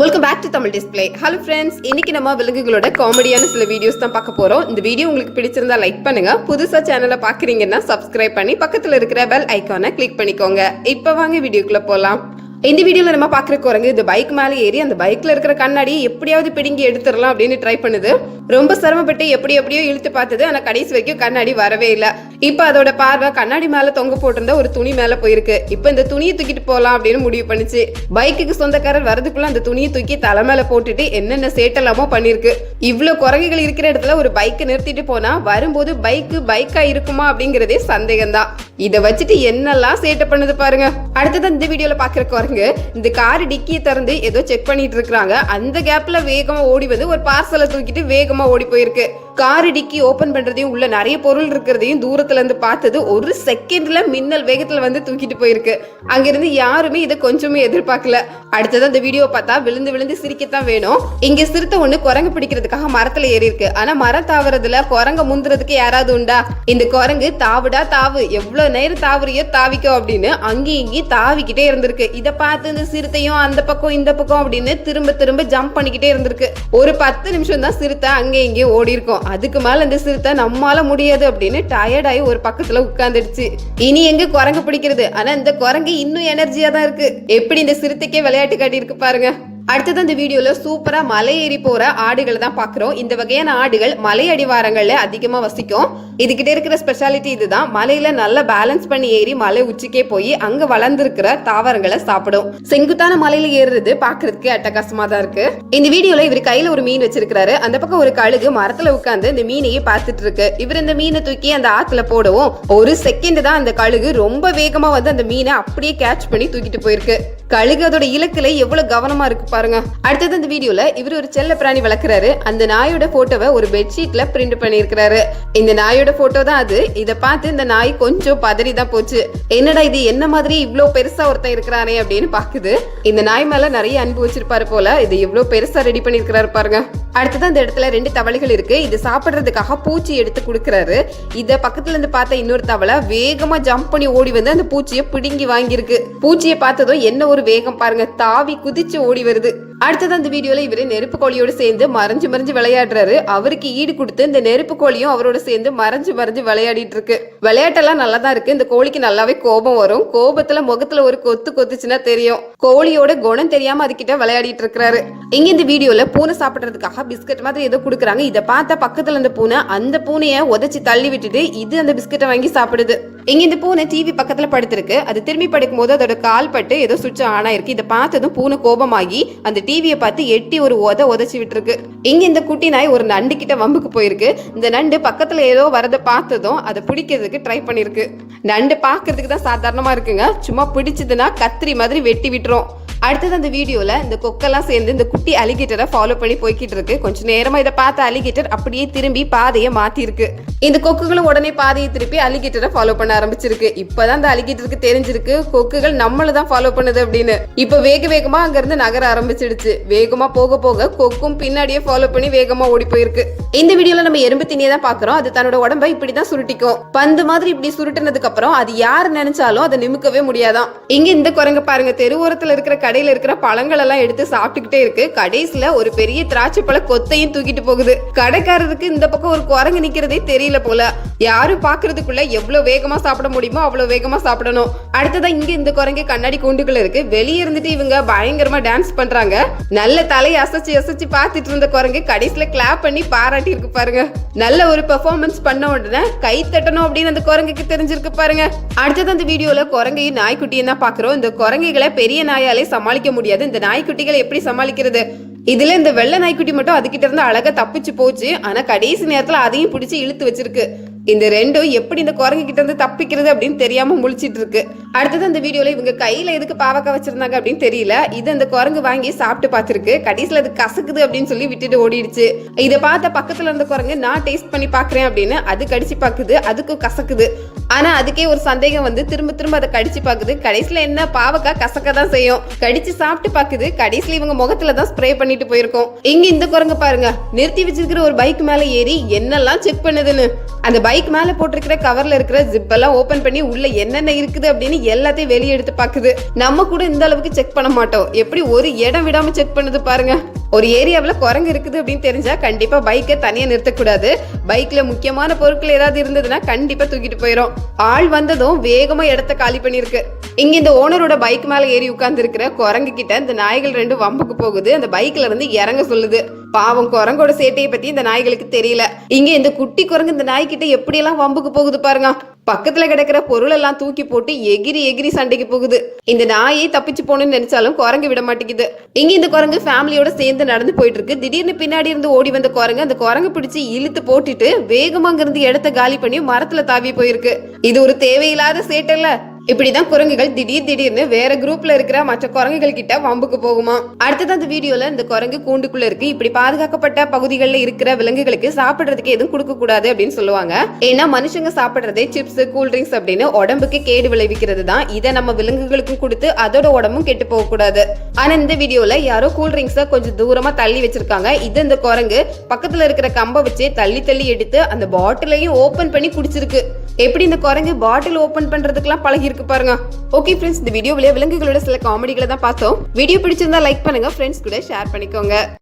Welcome back to Tamil display hello friends இன்னைக்கு நம்ம விலங்குகளோட காமெடியான சில வீடியோஸ் தான் பார்க்க போறோம். இந்த வீடியோ உங்களுக்கு பிடிச்சிருந்தா லைக் பண்ணுங்க. புதுசா சேனலை பாக்குறீங்கன்னா சப்ஸ்கிரைப் பண்ணி பக்கத்துல இருக்கிற பெல் ஐக்கானை கிளிக் பண்ணிக்கோங்க. இப்போ வாங்க வீடியோக்குள்ள போலாம். இந்த வீடியோவில் நம்ம பார்க்குற குரங்கு இந்த பைக் மேலே ஏறி அந்த பைக்கில் இருக்கிற கண்ணாடி எப்படியாவது பிடுங்கி எடுத்துடலாம் அப்படின்னு ட்ரை பண்ணுது. ரொம்ப சிரமப்பட்டு எப்படி எப்படியோ இழுத்து பார்த்தது ஆனால் கடைசி வரைக்கும் கண்ணாடி வரவே இல்லை. இப்போ அதோட பார்வை கண்ணாடி மேலே தொங்க போட்டிருந்த ஒரு துணி மேலே போயிருக்கு. இப்போ இந்த துணியை தூக்கிட்டு போகலாம் அப்படின்னு முடிவு பண்ணுச்சு. பைக்குக்கு சொந்தக்காரர் வரதுக்குள்ள அந்த துணியை தூக்கி தலை மேலே போட்டுட்டு என்னென்ன சேட்டலாமோ பண்ணிருக்கு. இவ்வளோ குரங்குகள் இருக்கிற இடத்துல ஒரு பைக்கை நிறுத்திட்டு போனால் வரும்போது பைக்கு பைக்கா இருக்குமா அப்படிங்கிறதே சந்தேகம் தான் இதை வச்சுட்டு என்னெல்லாம் சேட்டை பண்ணுது பாருங்க. அடுத்தது இந்த வீடியோவில் பார்க்குற குரங்கு இந்த கார் டிக்கியை திறந்து ஏதோ செக் பண்ணிட்டு இருக்காங்க அந்த கேப்ல வேகமா ஓடி வந்து ஒரு பார்சலை தூக்கிட்டு வேகமா ஓடி போயிருக்கு. கார் டிக்கி ஓபன் பண்றதையும் உள்ள நிறைய பொருள் இருக்கிறதையும் தூரத்துல இருந்து பார்த்தது ஒரு செகண்ட்ல மின்னல் வேகத்துல வந்து தூக்கிட்டு போயிருக்கு. அங்கிருந்து யாருமே இதை கொஞ்சமே எதிர்பார்க்கல. அடுத்தது அந்த வீடியோ பார்த்தா விழுந்து விழுந்து சிரிக்கத்தான் வேணும். இங்க சிறுத்தை ஒண்ணு குரங்கு பிடிக்கிறதுக்காக மரத்துல ஏறி இருக்கு. ஆனா மரம் தாவறதுல குரங்க முந்துறதுக்கு யாராவது உண்டா? இந்த குரங்கு தாவுடா தாவு. எவ்வளவு நேரம் தாவுறியோ தாவிக்கோ அப்படின்னு அங்கேயும் இங்கேயும் தாவிக்கிட்டே இருந்திருக்கு. இதை பார்த்து இந்த சிறுத்தையும் அந்த பக்கம் இந்த பக்கம் அப்படின்னு திரும்ப திரும்ப ஜம்ப் பண்ணிக்கிட்டே இருந்திருக்கு. ஒரு பத்து நிமிஷம் தான் சிறுத்தை அங்கே இங்கே ஓடி இருக்கும். அதுக்கு மேல இந்த சிறுத்தை நம்மால முடியாது அப்படின்னு டயர்டாயி ஒரு பக்கத்துல உட்கார்ந்துடுச்சு. இனி எங்க குரங்கு பிடிக்கிறது? ஆனா இந்த குரங்கு இன்னும் எனர்ஜியா தான் இருக்கு. எப்படி இந்த சிறுத்தைக்கே விளையாட்டு காட்டி இருக்கு பாருங்க. அடுத்தது அந்த வீடியோல சூப்பரா மலை ஏறி போற ஆடுகளை தான் பாக்குறோம். இந்த வகையான ஆடுகள் மலை அடிவாரங்கள்ல அதிகமா வசிக்கும். இதுகிட்ட இருக்கிற ஸ்பெஷாலிட்டி இதுதான். மலையில நல்லா பேலன்ஸ் பண்ணி ஏறி மலை உச்சிக்கே போய் அங்க வளர்ந்துருக்கிற தாவரங்களை சாப்பிடும். செங்குத்தான மலையில ஏறுறது பாக்குறதுக்கு அட்டகாசமா தான் இருக்கு. இந்த வீடியோல இவர் கையில ஒரு மீன் வச்சிருக்காரு அந்த பக்கம் ஒரு கழுகு மரத்துல உட்காந்து இந்த மீனையே பார்த்துட்டு இருக்கு. இவர் இந்த மீனை தூக்கி அந்த ஆத்துல போடவும் ஒரு செகண்ட் தான் அந்த கழுகு ரொம்ப வேகமா வந்து அந்த மீனை அப்படியே கேட்ச் பண்ணி தூக்கிட்டு போயிருக்கு. கழுகு அதோட இலக்குல எவ்வளவு கவனமா இருக்கு பாருங்க. அடுத்தது இந்த வீடியோல இவர் ஒரு செல்ல பிராணி வளர்க்குறாரு. அந்த நாயோட போட்டோவை ஒரு பெட்ஷீட்ல பிரிண்ட் பண்ணியிருக்கிறாரு. இந்த நாயோட போட்டோ தான் அது. இதை பார்த்து இந்த நாய் கொஞ்சம் பதறி தான் போச்சு. என்னடா இது என்ன மாதிரி இவ்ளோ பெருசா ஒருத்தன் இருக்கிறானே அப்படின்னு பாக்குது இந்த நாய் மேல நிறைய அன்பு வச்சிருப்பாரு போல. இது இவ்ளோ பெருசா ரெடி பண்ணிருக்கிறாரு பாருங்க. அடுத்தது அந்த இடத்துல ரெண்டு தவளைகள் இருக்கு. இது சாப்பிட்றதுக்காக பூச்சி எடுத்து கொடுக்குறாரு. இதை பக்கத்துல இருந்து பார்த்த இன்னொரு தவளை வேகமா ஜம்ப் பண்ணி ஓடி வந்து அந்த பூச்சியை பிடுங்கி வாங்கியிருக்கு. பூச்சியை பார்த்ததும் என்ன ஒரு வேகம் பாருங்க. தாவி குதிச்சு ஓடி வருது. அடுத்தது அந்த வீடியோவில் இவர் நெருப்பு கோழியோடு சேர்ந்து மறைஞ்சு மறைஞ்சு விளையாடுறாரு. அவருக்கு ஈடு கொடுத்து இந்த நெருப்பு கோழியும் அவரோட சேர்ந்து மறைஞ்சு மறைஞ்சு விளையாடிட்டு இருக்கு. விளையாட்டெல்லாம் நல்லா தான் இருக்கு. இந்த கோழிக்கு நல்லாவே கோபம் வரும். கோபத்துல முகத்துல ஒரு கொத்து கொத்துச்சுன்னா தெரியும். கோழியோட குணம் தெரியாம அதுகிட்ட விளையாடிட்டு இருக்கிறாரு. இங்க இந்த வீடியோல பூனை சாப்பிடுறதுக்காக பிஸ்கட் மாதிரி ஏதோ கொடுக்குறாங்க. இதை பார்த்தா பக்கத்துல அந்த பூனை அந்த பூனையை உதச்சி தள்ளி விட்டுட்டு இது அந்த பிஸ்கட்டை வாங்கி சாப்பிடுது. இங்க இந்த பூனை டிவி பக்கத்துல படுத்திருக்கு. அது திரும்பி படுக்கும் போது அதோட கால் பட்டு ஏதோ சுவிட்ச் ஆன் ஆயிருக்கு. இதை பார்த்ததும் பூனை கோபமாகி அந்த டிவியை பார்த்து எட்டி ஒரு உத உதச்சி விட்டுருக்கு. இங்க இந்த குட்டி நாய் ஒரு நண்டு கிட்ட வம்புக்கு போயிருக்கு. இந்த நண்டு பக்கத்துல ஏதோ வரதை பார்த்ததும் அதை பிடிக்கிறதுக்கு ட்ரை பண்ணிருக்கு. நண்டு பாக்குறதுக்கு தான் சாதாரணமா இருக்குங்க. சும்மா பிடிச்சதுன்னா கத்திரி மாதிரி வெட்டி விட்டுரும். அடுத்தது அந்த வீடியோவில் இந்த கொக்கெல்லாம் சேர்ந்து இந்த குட்டி அலிகேட்டரை ஃபாலோ பண்ணி போய்கிட்டு இருக்கு. கொஞ்சம் நேரமாக இதை பார்த்த அலிகேட்டர் அப்படியே திரும்பி பாதையை மாற்றிருக்கு இந்த கொக்குகளும் உடனே பாதையை திருப்பி அலிகேட்டரை ஃபாலோ பண்ண ஆரம்பிச்சிருக்கு. இப்போதான் அந்த அலிகேட்டருக்கு தெரிஞ்சிருக்கு கொக்குகள் நம்மளை தான் ஃபாலோ பண்ணுது அப்படின்னு. இப்போ வேக வேகமாக அங்கேருந்து நகர ஆரம்பிச்சிடுச்சு. வேகமாக போக போக கொக்கும் பின்னாடியே ஃபாலோ பண்ணி வேகமாக ஓடி போயிருக்கு. இந்த வீடியோவில் நம்ம எறும்பு திணியை தான் பார்க்குறோம். அது தன்னோட உடம்பை இப்படி தான் சுருட்டிக்கும். பந்து மாதிரி இப்படி சுருட்டினதுக்கு அப்புறம் அது யார் நினைச்சாலும் அதை நிமிக்கவே முடியாதான். இங்க இந்த குரங்க பாருங்க தெருவோரத்தில் இருக்கிற கடையில இருக்கிற பழங்கள் எல்லாம் எடுத்து சாப்பிட்டுக்கிட்டே இருக்கு. கடைசியில ஒரு பெரிய திராட்சை பழ கொத்தையும் தூக்கிட்டு போகுது. கடைக்காரருக்கு இந்த பக்கம் ஒரு குரங்கு நிக்கிறதே தெரியல போல. யாரும் பாக்குறதுக்குள்ள எவ்வளவு வேகமா சாப்பிட முடியுமோ அவ்வளவு வேகமா சாப்பிடணும். அடுத்ததா இங்க இந்த குரங்கு கண்ணாடி கூண்டுகள் இருக்கு. வெளியே இருந்துட்டு இவங்க பயங்கரமா டான்ஸ் பண்றாங்க. நல்ல தலையை அசைச்சு அசைச்சு பார்த்துட்டு இருந்த குரங்கு கடைசியில கிளாப் பண்ணி பாராட்டி இருக்கு பாருங்க. நல்ல ஒரு பெர்ஃபார்மன்ஸ் பண்ண உடனே கை தட்டணும் அப்படின்னு அந்த குரங்குக்கு தெரிஞ்சிருக்கு பாருங்க. அடுத்தது அந்த வீடியோல குரங்கையும் நாய்க்குட்டியும் தான் பாக்குறோம். இந்த குரங்குகளை பெரிய நாயாலே சமாளிக்க முடியாது. இந்த நாய்க்குட்டிகளை எப்படி சமாளிக்கிறது? இதுல இந்த வெள்ளை நாய்க்குட்டி மட்டும் அதுகிட்ட இருந்து அழகா தப்பிச்சு போச்சு. ஆனா கடைசி நேரத்துல அதையும் பிடிச்சு இழுத்து வச்சிருக்கு. இந்த ரெண்டும் எப்படி இந்த குரங்கு கிட்ட இருந்து தப்பிக்கிறது அப்படின்னு தெரியாம முழிச்சிட்டு இருக்கு அடுத்தது அந்த வீடியோல இவங்க கையில எதுக்கு பாவக்காய் வச்சிருந்தாங்க அப்படின்னு தெரியல. இது அந்த குரங்கு வாங்கி சாப்பிட்டு பார்த்திருக்கு. கடைசியில அது கசக்குது அப்படின்னு சொல்லி விட்டுட்டு ஓடிடுச்சு. இதை பார்த்த பக்கத்துல இருந்த குரங்கு நான் டேஸ்ட் பண்ணி பாக்குறேன் அப்படின்னு அது கடிச்சு பாக்குது அதுக்கும் கசக்குது. ஆனா அதுக்கே ஒரு சந்தேகம் வந்து திரும்ப திரும்ப அதை கடிச்சு பாக்குது கடைசியில என்ன? பாவக்காய் கசக்க தான் செய்யும். கடிச்சு சாப்பிட்டு பாக்குது கடைசியில இவங்க முகத்துல தான் ஸ்ப்ரே பண்ணிட்டு போயிருக்கோம். இங்க இந்த குரங்கு பாருங்க. நிறுத்தி வச்சிருக்கிற ஒரு பைக் மேல ஏறி என்னெல்லாம் செக் பண்ணுதுன்னு. அந்த பைக் பைக் மேல போட்டிருக்கிற கவர்ல இருக்கிற ஜிப் எல்லாம் ஓபன் பண்ணி உள்ள என்னென்ன இருக்குது அப்படின்னு எல்லாத்தையும் வெளியே எடுத்து பாக்குது. நம்ம கூட இந்த அளவுக்கு செக் பண்ண மாட்டோம். எப்படி ஒரு இடம் விடாம செக் பண்ணுது பாருங்க. ஒரு ஏரியாவுல குரங்கு இருக்குது அப்படின்னு தெரிஞ்சா கண்டிப்பா பைக்கை தனியா நிறுத்தக்கூடாது. பைக்ல முக்கியமான பொருட்கள் ஏதாவது இருந்ததுன்னா கண்டிப்பா தூக்கிட்டு போயிடும் ஆள் வந்ததும் வேகமா இடத்த காலி பண்ணிருக்கு. இங்க இந்த ஓனரோட பைக் மேல ஏறி உட்கார்ந்து இருக்கிற குரங்கு கிட்ட இந்த நாய்கள் ரெண்டு வம்புக்கு போகுது. அந்த பைக்ல இருந்து இறங்க சொல்லுது. பாவம் குரங்கோட சேட்டையை பத்தி இந்த நாய்களுக்கு தெரியல. இங்க இந்த குட்டி குரங்கு இந்த நாய்கிட்ட எப்படி எல்லாம் வம்புக்கு போகுது பாருங்க. பக்கத்துல கிடக்கிற பொருள் எல்லாம் தூக்கி போட்டு எகிரி எகிரி சண்டைக்கு போகுது. இந்த நாயை தப்பிச்சு போகணும்னு நினைச்சாலும் குரங்கு விட மாட்டேங்குது. இங்க இந்த குரங்கு ஃபேமிலியோட சேர்ந்து நடந்து போயிட்டு இருக்கு திடீர்னு பின்னாடி இருந்து ஓடி வந்த குரங்கு அந்த குரங்கு பிடிச்சு இழுத்து போட்டுட்டு வேகமாங்க இருந்து இடத்த காலி பண்ணி மரத்துல தாவி போயிருக்கு. இது ஒரு தேவையில்லாத சேட்டல்ல. இப்படிதான் குரங்குகள் திடீர் திடீர்னு வேற குரூப்ல இருக்கிற மற்ற குரங்குகள் கிட்ட வம்புக்கு போகுமா? அடுத்தது அந்த வீடியோல இந்த குரங்கு கூண்டுக்குள்ள இருக்கு. இப்படி பாதுகாக்கப்பட்ட பகுதிகளில் இருக்கிற விலங்குகளுக்கு சாப்பிடுறதுக்கு எதுவும் கொடுக்க கூடாது அப்படின்னு சொல்லுவாங்க. ஏன்னா மனுஷங்க சாப்பிடுறதே சிப்ஸ் கூல்ட்ரிங்க்ஸ் அப்படின்னு உடம்புக்கு கேடு விளைவிக்கிறது தான். இதை நம்ம விலங்குகளுக்கும் கொடுத்து அதோட உடம்பும் கெட்டு போக கூடாது. ஆனா இந்த வீடியோல யாரோ கூல்ட்ரிங்க்ஸை கொஞ்சம் தூரமா தள்ளி வச்சிருக்காங்க. இது இந்த குரங்கு பக்கத்துல இருக்கிற கம்பை வச்சு தள்ளி தள்ளி எடுத்து அந்த பாட்டிலையும் ஓபன் பண்ணி குடிச்சிருக்கு. எப்படி இந்த குரங்கு பாட்டில் ஓபன் பண்றதுக்கெல்லாம் பழகி இருக்கு பாருங்க. ஓகே ஃப்ரெண்ட்ஸ் இந்த வீடியோவிலே விலங்குகளோட சில காமெடிகளை தான் பார்த்தோம். வீடியோ பிடிச்சிருந்தா லைக் பண்ணுங்க ஃப்ரெண்ட்ஸ் கூட ஷேர் பண்ணிக்கோங்க.